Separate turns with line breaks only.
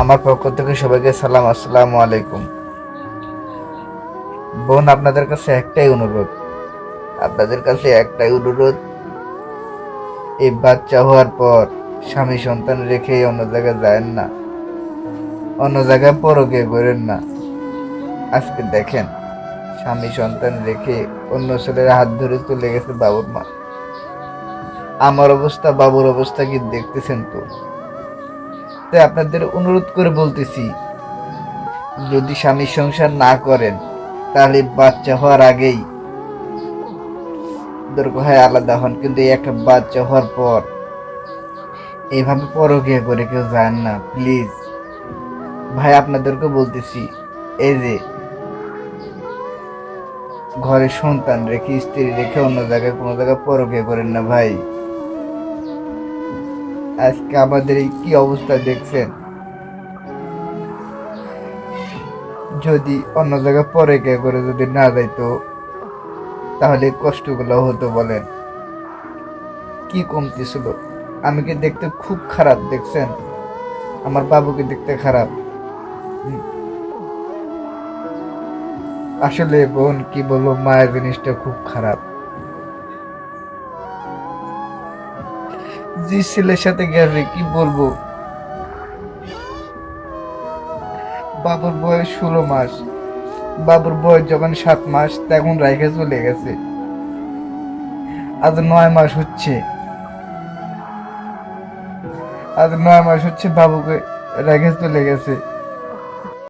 আমার পক্ষ থেকে সবাইকে সালাম, আসসালামু আলাইকুম। বোন, আপনাদের কাছে একটাই অনুরোধ। আপনাদের কাছে একটাই অনুরোধ, এই বাচ্চা হওয়ার পর স্বামী সন্তান রেখে অন্য জায়গায় যায় না। অন্য জায়গায় পরকে করেন না। আজকে দেখেন, স্বামী সন্তান রেখে অন্য ছেলের হাত ধরে চলে গেছে বাবুর মা। আমার অবস্থা, বাবুর অবস্থা কি দেখতেছেন তো? তাই আপনাদের অনুরোধ করে বলতেছি, যদি স্বামী সংসার না করেন, তাহলে বাচ্চা হওয়ার আগেই দুর্গহায় আলাদা হন। কিন্তু একটা বাচ্চা হওয়ার পর, এইভাবে পরকিয়া করে কেউ যান না, প্লিজ। ভাই, আপনাদেরকে বলতেছি, এই যে ঘরে সন্তান রেখে, স্ত্রী রেখে অন্য জায়গায় কোনো জায়গায় পরকিয়া করেন না ভাই। আজকে আমাদের এই কি অবস্থা দেখছেন? যদি অন্য জায়গায় পরে কে করে যদি না যাইতো, তাহলে কষ্টগুলো হতো বলেন। কি কমতি ছিল? কি দেখতে খুব খারাপ দেখছেন? আমার বাবুকে দেখতে খারাপ? আসলে বোন, কি বলব, মায়ের জিনিসটা খুব খারাপ। যে ছেলের সাথে গেছে কি বলব? বাবুর বয়স ষোলো মাস। বাবুর বয়স যখন সাত মাস, তখন রাইখে চলে গেছে। আজ নয় মাস হচ্ছে। আজ নয় মাস হচ্ছে বাবুকে রেখে চলে গেছে।